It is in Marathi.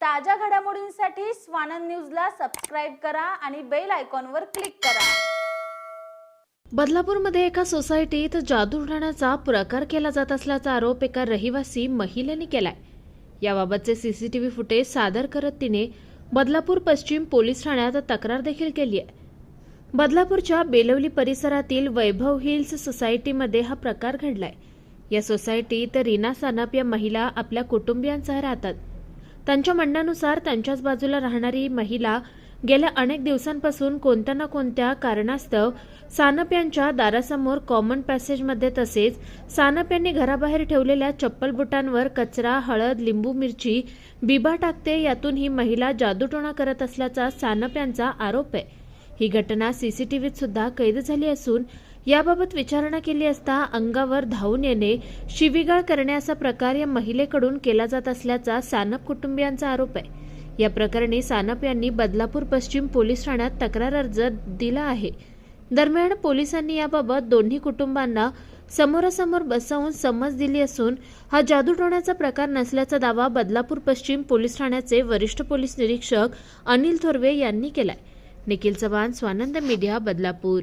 ताज्या घडामोडींसाठी स्वानंद न्यूजला सबस्क्राईब करा आणि बेल आयकॉनवर क्लिक करा. बदलापूरमध्ये एका सोसायटीत जादू प्रकार केला जात असल्याचा आरोप एका रहिवासी महिलेने केलाय. याबाबतचे सीसीटीव्ही फुटेज सादर करत तिने बदलापूर पश्चिम पोलीस ठाण्यात तक्रार देखील केली आहे बदलापूरच्या बेलवली परिसरातील वैभव हिल्स सोसायटीमध्ये हा प्रकार घडलाय. या सोसायटीत रीना सानप या महिला आपल्या कुटुंबियांसह राहतात. त्यांच्या म्हणण्यानुसार त्यांच्याच बाजूला राहणारी महिला गेल्या अनेक दिवसांपासून कोणत्या ना कोणत्या कारणास्तव सानप यांच्या दारासमोर कॉमन पॅसेजमध्ये तसेच सानप यांनी घराबाहेर ठेवलेल्या चप्पल बुटांवर कचरा हळद लिंबू मिरची बिबा टाकते यातून ही महिला जादूटोणा करत असल्याचा सानप यांचा आरोप आहे. ही घटना सीसीटीव्हीत सुद्धा कैद झाली असून याबाबत विचारणा केली असता अंगावर धावून येणे शिवीगाळ करण्याचा प्रकार या महिलेकडून केला जात असल्याचा सानप कुटुंबियांचा आरोप आहे. या प्रकरणी सानप यांनी बदलापूर पश्चिम पोलीस ठाण्यात तक्रार अर्ज दिला आहे. दरम्यान पोलिसांनी याबाबत दोन्ही कुटुंबांना समोरासमोर बसवून समज दिली असून हा जादूटोण्याचा प्रकार नसल्याचा दावा बदलापूर पश्चिम पोलीस ठाण्याचे वरिष्ठ पोलीस निरीक्षक अनिल थोरवे यांनी केलाय. निखिल चव्हाण स्वानंद मीडिया बदलापूर.